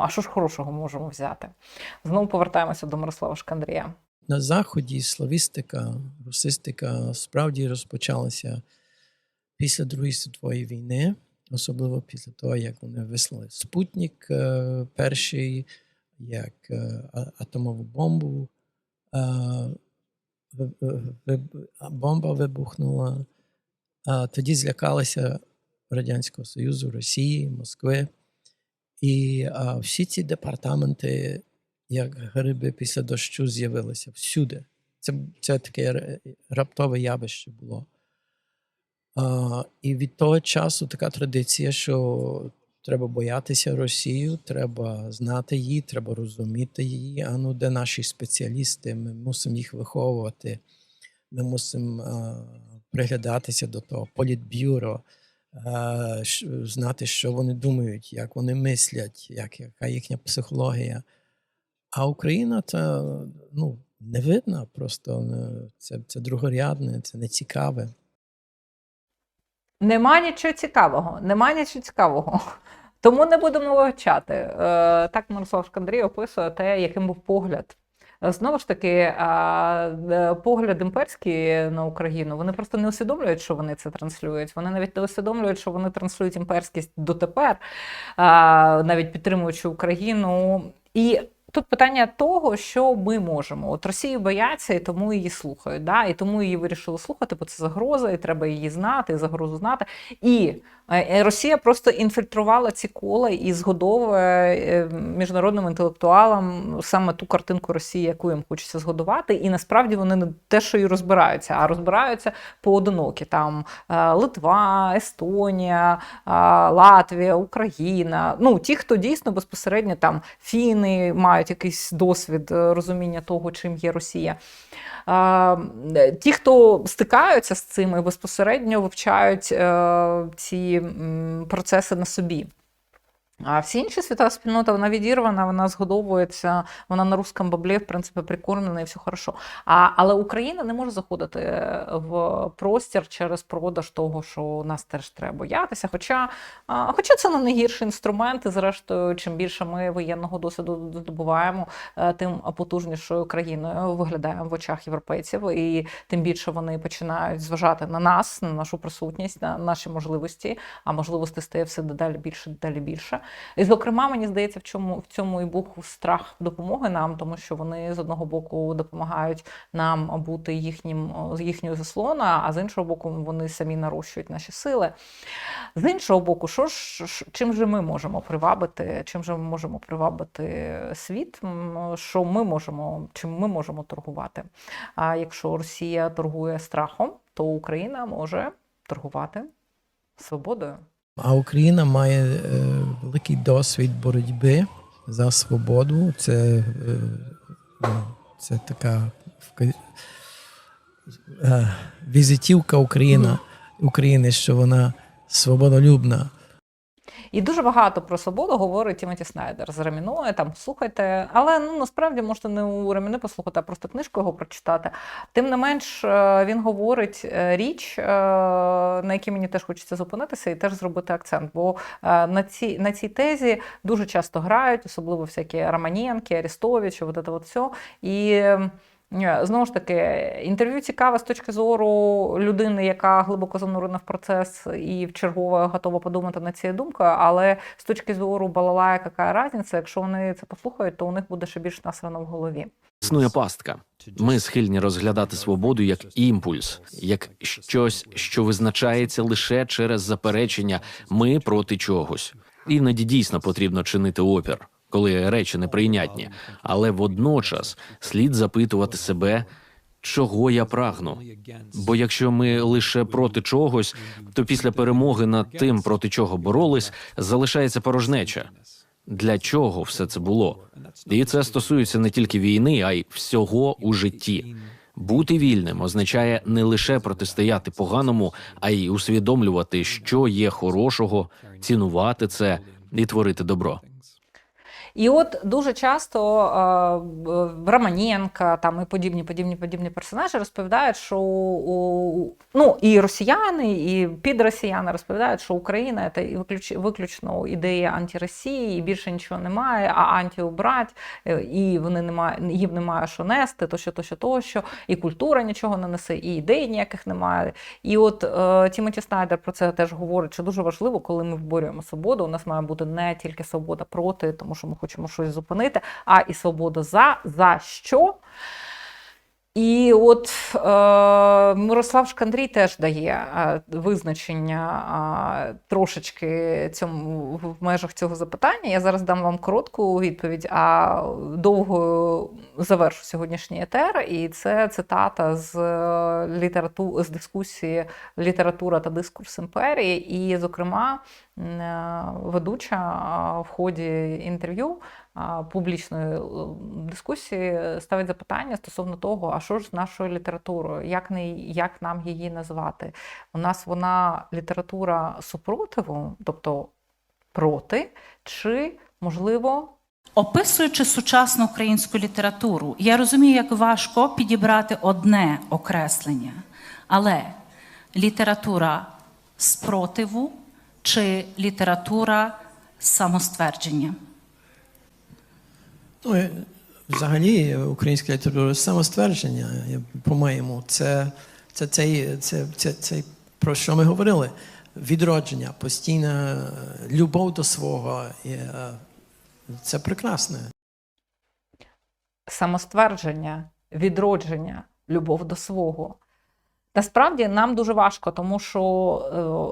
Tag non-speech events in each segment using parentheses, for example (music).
А що ж хорошого можемо взяти? Знову повертаємося до Мирослава Шкандрія. На заході славістика, русистика справді розпочалася після Другої світової війни, особливо після того, як вони вислали Спутник е, перший, як е, атомову бомбу. е, Бомба вибухнула. Тоді злякалися Радянського Союзу, Росії, Москви. І а, всі ці департаменти, як гриби після дощу, з'явилися всюди. Це, це таке раптове явище було. А, і від того часу така традиція, що треба боятися Росію, треба знати її, треба розуміти її. А ну, де наші спеціалісти? Ми мусимо їх виховувати. Ми мусимо приглядатися до того політбюро, знати, що вони думають, як вони мислять, як, яка їхня психологія. А Україна це ну, не видно, просто е, це, це другорядне, це не цікаве. Нема нічого цікавого, нема нічого цікавого. Тому не будемо вивчати. Е, Так Мирослав Шкандрій описує те, яким був погляд. Е, Знову ж таки, е, погляд імперський на Україну, вони просто не усвідомлюють, що вони це транслюють. Вони навіть не усвідомлюють, що вони транслюють імперськість дотепер, навіть підтримуючи Україну. І тут питання того, що ми можемо. От Росію бояться, і тому її слухають. Да? І тому її вирішили слухати, бо це загроза, і треба її знати, і загрозу знати. І е, Росія просто інфільтрувала ці кола і згодовує е, міжнародним інтелектуалам саме ту картинку Росії, яку їм хочеться згодувати. І насправді вони не те, що і розбираються, а розбираються поодинокі. Там е, Литва, Естонія, е, Латвія, Україна. Ну, ті, хто дійсно безпосередньо там фіни мають якийсь досвід е, розуміння того, чим є Росія. Ті, хто стикаються з цим і безпосередньо вивчають е, ці процеси на собі. А всі інші світова спільнота, вона відірвана, вона згодовується, вона на русском баблі, в принципі, прикормлена і все хорошо. А, але Україна не може заходити в простір через продаж того, що нас теж треба боятися. Хоча, а, хоча це не найгірший інструмент, і зрештою, чим більше ми воєнного досвіду здобуваємо, е, тим потужнішою країною виглядаємо в очах європейців, і тим більше вони починають зважати на нас, на нашу присутність, на наші можливості. А можливостей стає все дедалі більше, дедалі більше. І, зокрема, мені здається, в чому в цьому і був страх допомоги нам, тому що вони з одного боку допомагають нам бути їхнім їхньою заслона, а з іншого боку, вони самі нарощують наші сили. З іншого боку, що ж чим же ми можемо привабити? Чим же ми можемо привабити світ? Що ми можемо, чим ми можемо торгувати? А якщо Росія торгує страхом, то Україна може торгувати свободою. А Україна має е, великий досвід боротьби за свободу. Це, е, ну, це така е, візитівка Україна, України, що вона свободолюбна. І дуже багато про свободу говорить Тімоті Снайдер з Реміною. Там слухайте, але ну насправді можете не у Реміни послухати, а просто книжку його прочитати. Тим не менш, е, він говорить е, річ, е, на якій мені теж хочеться зупинитися, і теж зробити акцент. Бо на цій на цій тезі дуже часто грають, особливо всякі Романенки, Арестович, от це от все. І Знову ж таки, інтерв'ю цікаве з точки зору людини, яка глибоко занурена в процес і в чергове готова подумати над цією думкою. Але з точки зору балалая, яка різниця, якщо вони це послухають, то у них буде ще більш насрано в голові. Існує пастка. Ми схильні розглядати свободу як імпульс, як щось, що визначається лише через заперечення ми проти чогось. Іноді дійсно потрібно чинити опір, коли речі неприйнятні, але водночас слід запитувати себе, чого я прагну. Бо якщо ми лише проти чогось, то після перемоги над тим, проти чого боролись, залишається порожнеча. Для чого все це було? І це стосується не тільки війни, а й всього у житті. Бути вільним означає не лише протистояти поганому, а й усвідомлювати, що є хорошого, цінувати це і творити добро. І от дуже часто е, Романенка там і подібні, подібні, подібні персонажі розповідають, що у, ну і росіяни, і підросіяни розповідають, що Україна це виключ, виключно ідея антиросії, і більше нічого немає, а антиубрать, е, і вони немає, їм немає що нести, тощо, тощо, тощо, і культура нічого не несе, і ідей ніяких немає. І от е, Тімоті Снайдер про це теж говорить, що дуже важливо, коли ми виборюємо свободу. У нас має бути не тільки свобода проти, тому що ми хочемо щось зупинити, а і свобода за, за що. І от е, Мирослав Шкандрій теж дає е, визначення трошечки цьому в межах цього запитання. Я зараз дам вам коротку відповідь, а довго завершу сьогоднішній етер. І це цитата з е, літерату... з дискусії Література та дискурс імперії. І, зокрема, е, ведуча в ході інтерв'ю публічної е, дискусії ставить запитання стосовно того, а що ж з нашою літературою, як, не, як нам її назвати? У нас вона література супротиву, тобто проти, чи можливо. Описуючи сучасну українську літературу, я розумію, як важко підібрати одне окреслення, але література спротиву чи література самоствердження. Ну, взагалі, українська література самоствердження, по-моєму, це, це, це, це, це, це про що ми говорили. Відродження, постійна любов до свого. Е, це прекрасне. самоствердження, відродження, любов до свого. Насправді нам дуже важко, тому що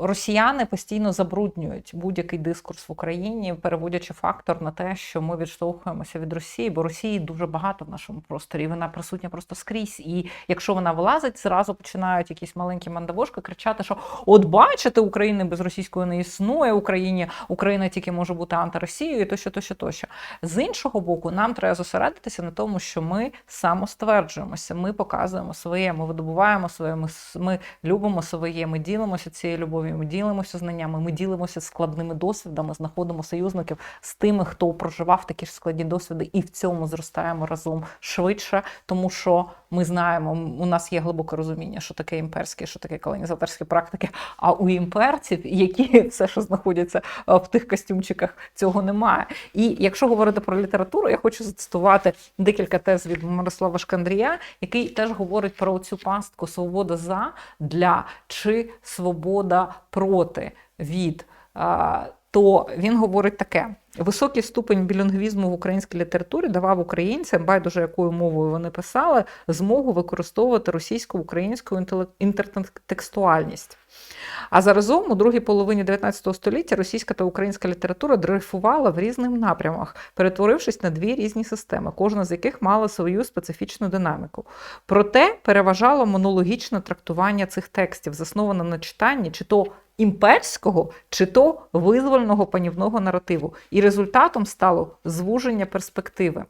е, росіяни постійно забруднюють будь-який дискурс в Україні, переводячи фактор на те, що ми відштовхуємося від Росії, бо Росії дуже багато в нашому просторі. Вона присутня просто скрізь. І якщо вона вилазить, зразу починають якісь маленькі мандавошки кричати, що от бачите, України без російської не існує, Україні Україна тільки може бути антиросією, і тощо, тощо, тощо. З іншого боку, нам треба зосередитися на тому, що ми самостверджуємося, ми показуємо своє, ми видобуваємо своє, ми, любимо своє, ми ділимося цією любов'ю, ми ділимося знаннями, ми ділимося складними досвідами, знаходимо союзників з тими, хто проживав такі ж складні досвіди, і в цьому зростаємо разом швидше, тому що ми знаємо, у нас є глибоке розуміння, що таке імперське, що таке колонізаторські практики. А у імперців, які (laughs) все, що знаходяться е, в тих костюмчиках, цього немає. І якщо говорити про літературу, я хочу зацитувати декілька тез від Мирослава Шкандрія, який теж говорить про цю пастку свобода за для чи свобода проти від. То він говорить таке: високий ступень білінгвізму в українській літературі давав українцям, байдуже якою мовою вони писали, змогу використовувати російсько-українську інтеле- інтертекстуальність. А заразом у другій половині 19 століття російська та українська література дрейфувала в різних напрямах, перетворившись на дві різні системи, кожна з яких мала свою специфічну динаміку. Проте переважало монологічне трактування цих текстів, засноване на читанні чи то імперського, чи то визвольного панівного наративу. І результатом стало звуження перспективи.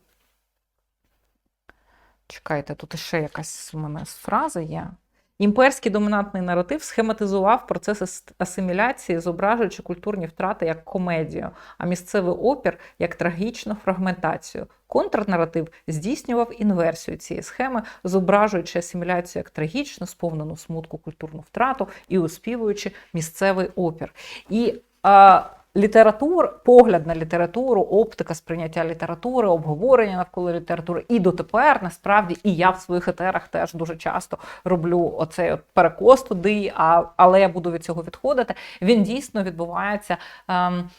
Чекайте, тут ще якась у мене фраза є. Імперський домінантний наратив схематизував процес асиміляції, зображуючи культурні втрати як комедію, а місцевий опір як трагічну фрагментацію. Контрнаратив здійснював інверсію цієї схеми, зображуючи асиміляцію як трагічну, сповнену смутку культурну втрату і оспівуючи місцевий опір. І е, літератур, погляд на літературу, оптика сприйняття літератури, обговорення навколо літератури і дотепер насправді і я в своїх етерах теж дуже часто роблю оцей от перекос туди, а, але я буду від цього відходити. Він дійсно відбувається. Ем,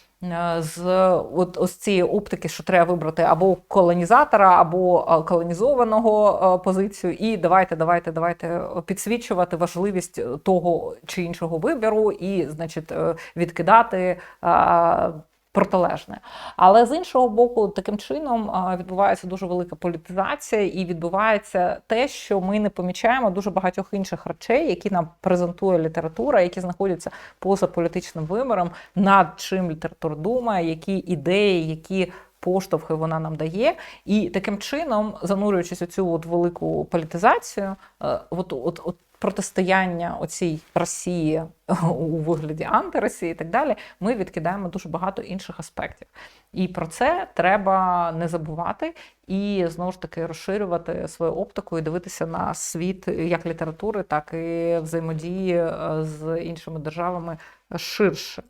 з от ось цієї оптики, що треба вибрати або колонізатора, або е, колонізованого е, позицію, і давайте, давайте, давайте підсвічувати важливість того чи іншого вибору, і, значить, е, відкидати е, протилежне. Але з іншого боку, таким чином відбувається дуже велика політизація, і відбувається те, що ми не помічаємо дуже багатьох інших речей, які нам презентує література, які знаходяться поза політичним виміром, над чим література думає, які ідеї, які. Поштовхи вона нам дає, і таким чином, занурюючись у цю от велику політизацію, е, от, от, от протистояння оцій Росії (laughs) у вигляді антиросії і так далі, ми відкидаємо дуже багато інших аспектів. І про це треба не забувати і знову ж таки розширювати свою оптику і дивитися на світ як літератури, так і взаємодії е, з іншими державами ширше.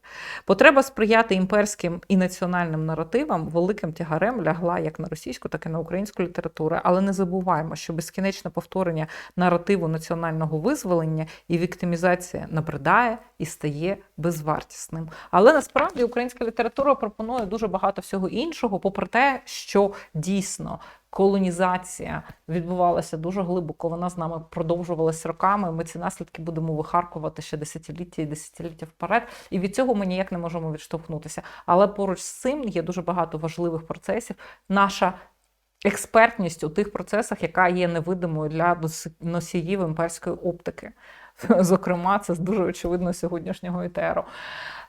Потреба сприяти імперським і національним наративам великим тягарем лягла як на російську, так і на українську літературу. Але не забуваємо, що безкінечне повторення наративу національного визволення і віктимізація набридає і стає безвартісним. Але насправді українська література пропонує дуже багато всього іншого, попри те, що дійсно. Колонізація відбувалася дуже глибоко. Вона з нами продовжувалася роками. Ми ці наслідки будемо вихаркувати ще десятиліття і десятиліття вперед. І від цього ми ніяк не можемо відштовхнутися. Але поруч з цим є дуже багато важливих процесів. Наша експертність у тих процесах, яка є невидимою для носіїв імперської оптики. (laughs) Зокрема, це дуже очевидно сьогоднішнього етеру.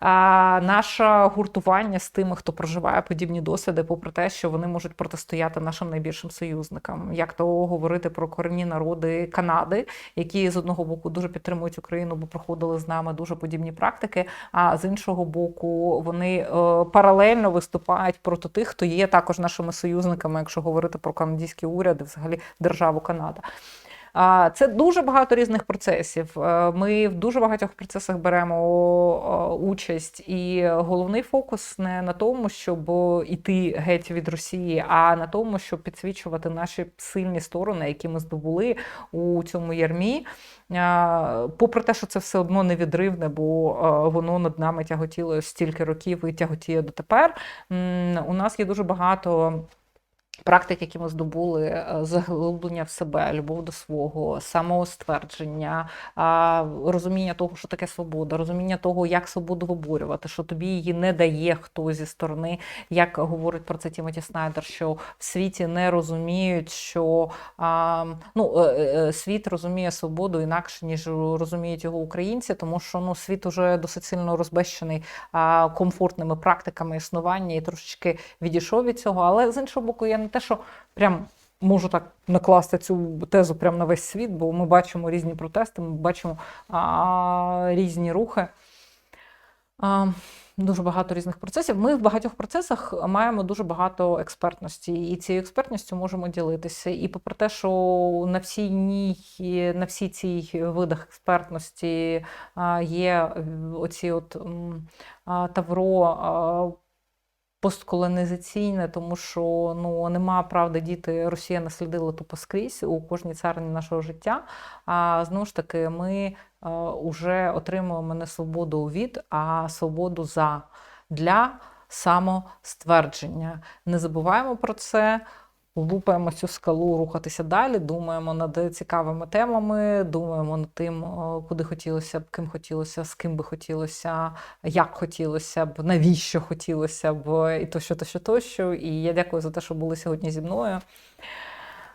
А, наше гуртування з тими, хто проживає подібні досвіди, попри те, що вони можуть протистояти нашим найбільшим союзникам, як то говорити про корінні народи Канади, які з одного боку дуже підтримують Україну, бо проходили з нами дуже подібні практики. А з іншого боку, вони е, паралельно виступають проти тих, хто є також нашими союзниками, якщо говорити про канадський уряд і взагалі державу Канада. Це дуже багато різних процесів. Е, Ми в дуже багатьох процесах беремо участь, і головний фокус не на тому, щоб іти геть від Росії, а на тому, щоб підсвічувати наші сильні сторони, які ми здобули у цьому ярмі. Попри те, що це все одно невідривне, бо е, воно над нами тяготіло стільки років і тяготіє дотепер. У нас є дуже багато практик, які ми здобули, е, заглиблення в себе, любов до свого, самоствердження, розуміння того, що таке свобода, розуміння того, як свободу виборювати, що тобі її не дає хтось зі сторони, як говорить про це Тімоті Снайдер, що в світі не розуміють, що ну, е, е, світ розуміє свободу інакше, ніж розуміють його українці, тому що ну, світ уже досить сильно розбещений комфортними практиками існування і трошечки відійшов від цього. Але з іншого боку, я не те, що прям можу так накласти цю тезу прямо на весь світ, бо ми бачимо різні протести, ми бачимо а, різні рухи. А, Дуже багато різних процесів. Ми в багатьох процесах маємо дуже багато експертності, і цією експертністю можемо ділитися. І попри те, що на всій ній, на всій цій видах експертності є оці от тавро постколонізаційне, тому що ну нема правди діти. Росія наслідила тупо скрізь у кожній царині нашого життя. А знову ж таки, ми вже отримуємо не свободу від, а свободу за для самоствердження. Не забуваємо про це. Лупаємо цю скалу рухатися далі, думаємо над цікавими темами, думаємо над тим, куди хотілося б, ким хотілося, з ким би хотілося, як хотілося б, навіщо хотілося б, і тощо, тощо, тощо. І я дякую за те, що були сьогодні зі мною.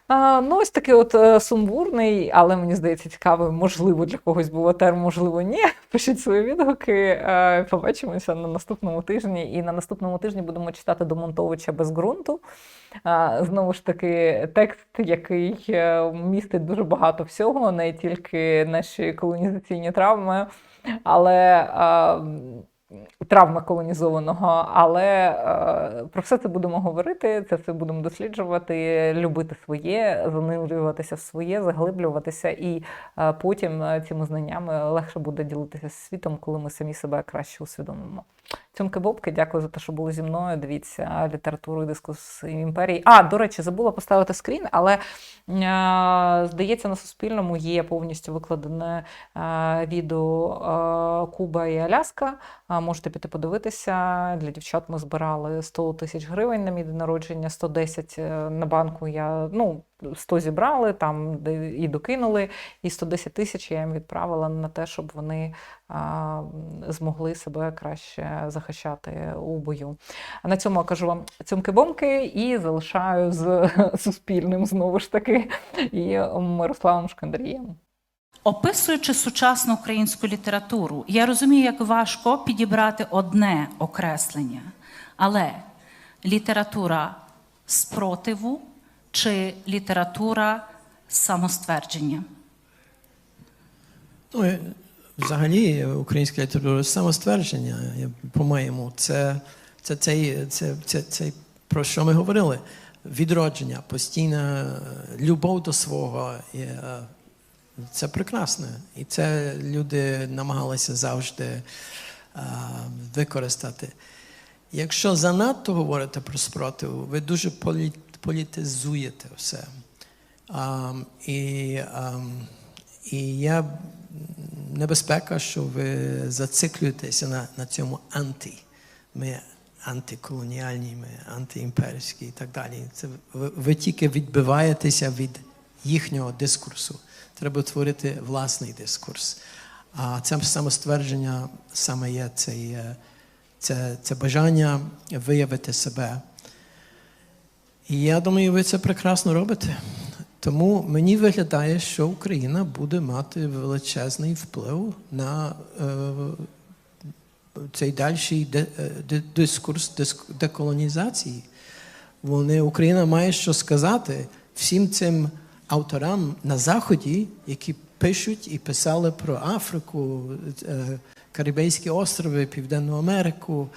Ну, ось такий от е, сумбурний, але мені здається, цікавий. Можливо, для когось був етер, можливо, ні. (laughs) Пишіть свої відгуки. Е, Побачимося на наступному тижні. І на наступному тижні будемо читати Домонтовича без ґрунту. Знову ж таки, текст, який е, містить дуже багато всього, не тільки наші колонізаційні травми, але. Травми колонізованого, але е, про все це будемо говорити, це все будемо досліджувати, любити своє, занурюватися в своє, заглиблюватися, і е, потім е, цими знаннями легше буде ділитися з світом, коли ми самі себе краще усвідомимо. Цьомки Бобки, дякую за те, що були зі мною. Дивіться літературу і дискус імперії. А, до речі, забула поставити скрін, але здається, на Суспільному є повністю викладене відео Куба і Аляска. Можете піти подивитися. Для дівчат ми збирали 100 тисяч гривень на мій день народження, 110 е, на банку. Я ну 100 зібрали там і докинули, і 110 тисяч я їм відправила на те, щоб вони а, змогли себе краще захищати у бою. А на цьому я кажу вам цьомки-бомки і залишаю з (laughs) суспільним знову ж таки і Мирославом Шкандарієм. Описуючи сучасну українську літературу, я розумію, як важко підібрати одне окреслення, але література спротиву чи література самоствердження. Ну, е, взагалі українська література самоствердження, по-моєму, це, це, це, це, це, це про що ми говорили. Відродження, постійна любов до свого. Е, це прекрасно. І це люди намагалися завжди е, використати. Якщо занадто говорите про спротив, ви дуже полі- політизуєте все. А, і, а, і я небезпека, що ви зациклюєтеся на, на цьому анти. Ми антиколоніальні, ми антиімперські і так далі. Це ви, ви тільки відбиваєтеся від їхнього дискурсу. Треба творити власний дискурс. А це самоствердження саме є цей, е, це, це бажання виявити себе. І я думаю, ви це прекрасно робите. Тому мені виглядає, що Україна буде мати величезний вплив на е, цей дальший де- е, ди- дискурс диск- деколонізації. Вони, Україна має що сказати всім цим авторам на Заході, які пишуть і писали про Африку, е, Карибейські острови, Південну Америку,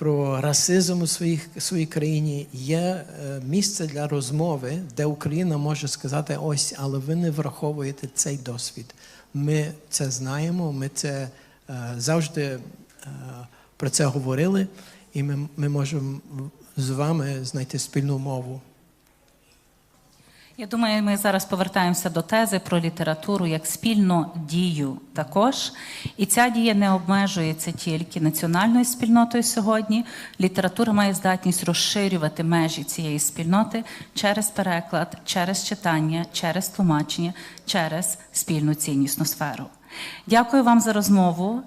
про расизм у своїх, своїй країні. Є е, місце для розмови, де Україна може сказати: ось, але ви не враховуєте цей досвід. Ми це знаємо, ми це е, завжди е, про це говорили, і ми, ми можемо з вами знайти спільну мову. Я думаю, ми зараз повертаємося до тези про літературу як спільну дію також. І ця дія не обмежується тільки національною спільнотою сьогодні. Література має здатність розширювати межі цієї спільноти через переклад, через читання, через тлумачення, через спільну ціннісну сферу. Дякую вам за розмову.